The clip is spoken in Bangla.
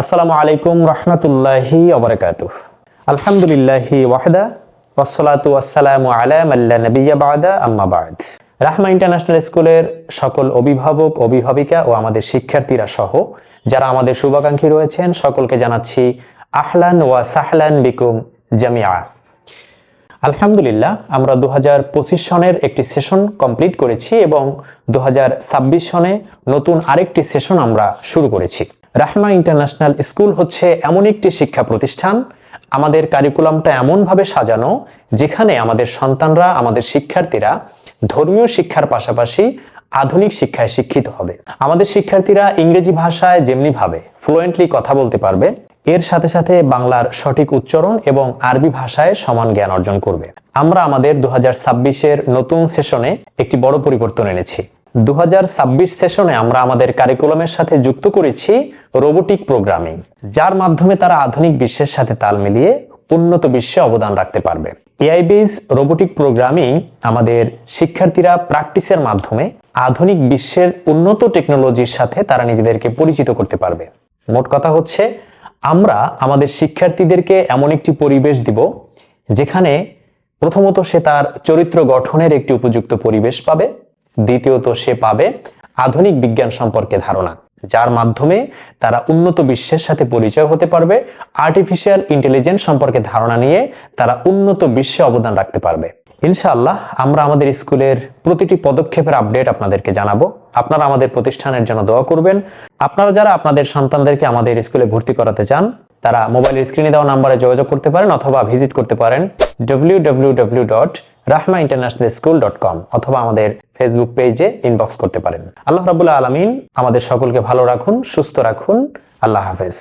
আসসালামু আলাইকুম রহমতুল্লাহি ওবরাকাতুহ। আলহামদুলিল্লাহি ওয়াহদা ওয়াসসালাতু ওয়াসসালামু আলা মাল্লা নাবিয়্যা বাদা, আম্মা বাদ। রাহমা ইন্টারন্যাশনাল স্কুলের সকল অভিভাবক, অভিভাবিকা ও আমাদের শিক্ষার্থীরা সহ, যারা আমাদের শুভাকাঙ্ক্ষী রয়েছেন, সকলকে জানাচ্ছি আহলান ওয়া সাহলান বিকুম জামিয়া আলহামদুলিল্লাহ, আমরা দু হাজার পঁচিশ সনের একটি সেশন কমপ্লিট করেছি এবং দু হাজার ছাব্বিশ সনে নতুন আরেকটি সেশন আমরা শুরু করেছি। রাহমা ইন্টারন্যাশনাল স্কুল হচ্ছে এমন একটি শিক্ষা প্রতিষ্ঠান। আমাদের কারিকুলামটা এমনভাবে সাজানো যেখানে আমাদের সন্তানরা, আমাদের শিক্ষার্থীরা ধর্মীয় শিক্ষার পাশাপাশি আধুনিক শিক্ষায় শিক্ষিত হবে। আমাদের শিক্ষার্থীরা ইংরেজি ভাষায় যেমনিভাবে ফ্লুয়েন্টলি কথা বলতে পারবে, এর সাথে সাথে বাংলার সঠিক উচ্চারণ এবং আরবি ভাষায় সমান জ্ঞান অর্জন করবে। আমরা আমাদের দু এর নতুন সেশনে একটি বড় পরিবর্তন এনেছি। দু হাজার ছাব্বিশ সেশনে আমরা আমাদের কারিকুলামের সাথে যুক্ত করেছি রোবোটিক প্রোগ্রামিং যার মাধ্যমে তারা আধুনিক বিশ্বের সাথে তাল মিলিয়ে উন্নত বিশ্বে অবদান রাখতে পারবে। এআই বেস রোবোটিক প্রোগ্রামিং আমাদের শিক্ষার্থীরা প্র্যাকটিসের মাধ্যমে আধুনিক বিশ্বের উন্নত টেকনোলজির সাথে তারা নিজেদেরকে পরিচিত করতে পারবে। মোট কথা হচ্ছে, আমরা আমাদের শিক্ষার্থীদেরকে এমন একটি পরিবেশ দিব, যেখানে প্রথমত সে তার চরিত্র গঠনের একটি উপযুক্ত পরিবেশ পাবে দ্বিতীয়ত সে পাবে আধুনিক বিজ্ঞান সম্পর্কে ধারণা, যার মাধ্যমে তারা উন্নত বিশ্বের সাথে পরিচয় হতে পারবে আর্টিফিশিয়াল ইন্টেলিজেন্স সম্পর্কে ধারণা নিয়ে তারা উন্নত বিশ্বে অবদান রাখতে পারবে। ইনশাআল্লাহ আমরা আমাদের স্কুলের প্রতিটি পদক্ষেপের আপডেট আপনাদেরকে জানাব। আপনারা আমাদের প্রতিষ্ঠানের জন্য দোয়া করবেন। আপনারা যারা আপনাদের সন্তানদেরকে আমাদের স্কুলে ভর্তি করাতে চান, তারা মোবাইলের স্ক্রিনে দেওয়া নাম্বারে যোগাযোগ করতে পারেন অথবা ভিজিট করতে পারেন www.rahma dot Rahma international school dot com অথবা আমাদের ফেসবুক পেজে ইনবক্স করতে পারেন। আল্লাহ রাবুল্লাহ আলমিন আমাদের সকলকে ভালো রাখুন, সুস্থ রাখুন। আল্লাহ হাফেজ।